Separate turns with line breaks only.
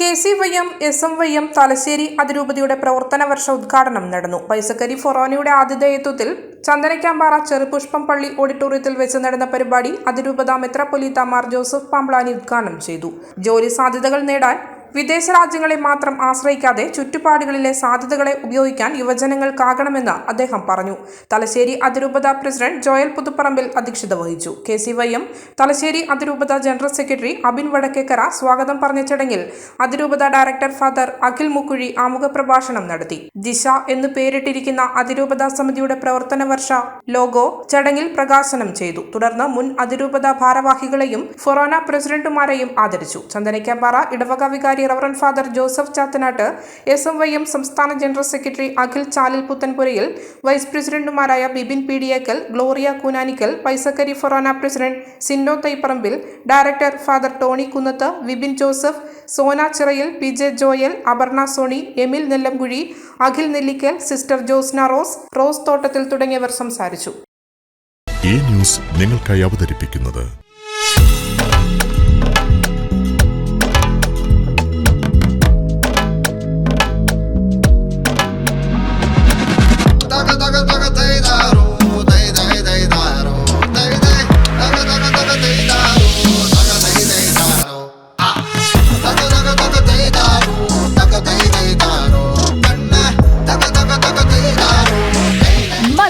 K C Y M S M Y M Thalassery അതിരൂപതയുടെ പ്രവർത്തന വർഷ ഉദ്ഘാടനം നടന്നു. പൈസക്കരി ഫൊറോനയുടെ ആതിഥേയത്വത്തിൽ ചന്ദനക്കാമ്പാറ ചെറുപുഷ്പം പള്ളി ഓഡിറ്റോറിയത്തിൽ വെച്ച് നടന്ന പരിപാടി അതിരൂപത മെത്രാപ്പൊലീത്ത മാർ ജോസഫ് പാംബ്ലാനി ഉദ്ഘാടനം ചെയ്തു. ജോലി സാധ്യതകൾ നേടാൻ വിദേശ രാജ്യങ്ങളെ മാത്രം ആശ്രയിക്കാതെ ചുറ്റുപാടുകളിലെ സാധ്യതകളെ ഉപയോഗിക്കാൻ യുവജനങ്ങൾക്കാകണമെന്ന് അദ്ദേഹം പറഞ്ഞു. തലശ്ശേരി അതിരൂപത പ്രസിഡന്റ് ജോയൽ പുതുപ്പറമ്പിൽ അധ്യക്ഷത വഹിച്ചു. K C Y M Thalassery അതിരൂപത ജനറൽ സെക്രട്ടറി അബിൻ വടക്കേക്കര സ്വാഗതം പറഞ്ഞ ചടങ്ങിൽ അതിരൂപത ഡയറക്ടർ ഫാദർ അഖിൽ മുക്കുഴി ആമുഖ പ്രഭാഷണം നടത്തി. ദിശ എന്ന് പേരിട്ടിരിക്കുന്ന അതിരൂപത സമിതിയുടെ പ്രവർത്തന വർഷ ലോഗോ ചടങ്ങിൽ പ്രകാശനം ചെയ്തു. തുടർന്ന് മുൻ അതിരൂപത ഭാരവാഹികളെയും ഫൊറോന പ്രസിഡന്റുമാരെയും ആദരിച്ചു. ചന്ദനക്കാമ്പാറ ഇടവക വികാരി reverend father Joseph Chathanattu S M Y M സംസ്ഥാന general secretary Akhil Chalil Puthenpurayil vice പ്രസിഡന്റുമാരായ Bibin Peediyekkal Gloria Kunanikkal Paisakkary forane president Sinno Thaiparambil director father Tony Kunnath Vibin Joseph Sona Chirayil P J Joel Aparna Sony Emil Nellamkuzhi Akhil Nellikkal sister Josna Rose Rose Thottathil തുടങ്ങിയവർ സംസാരിച്ചു.
ഈ news നിങ്ങൾക്കായി അവതരിപ്പിക്കുന്നത്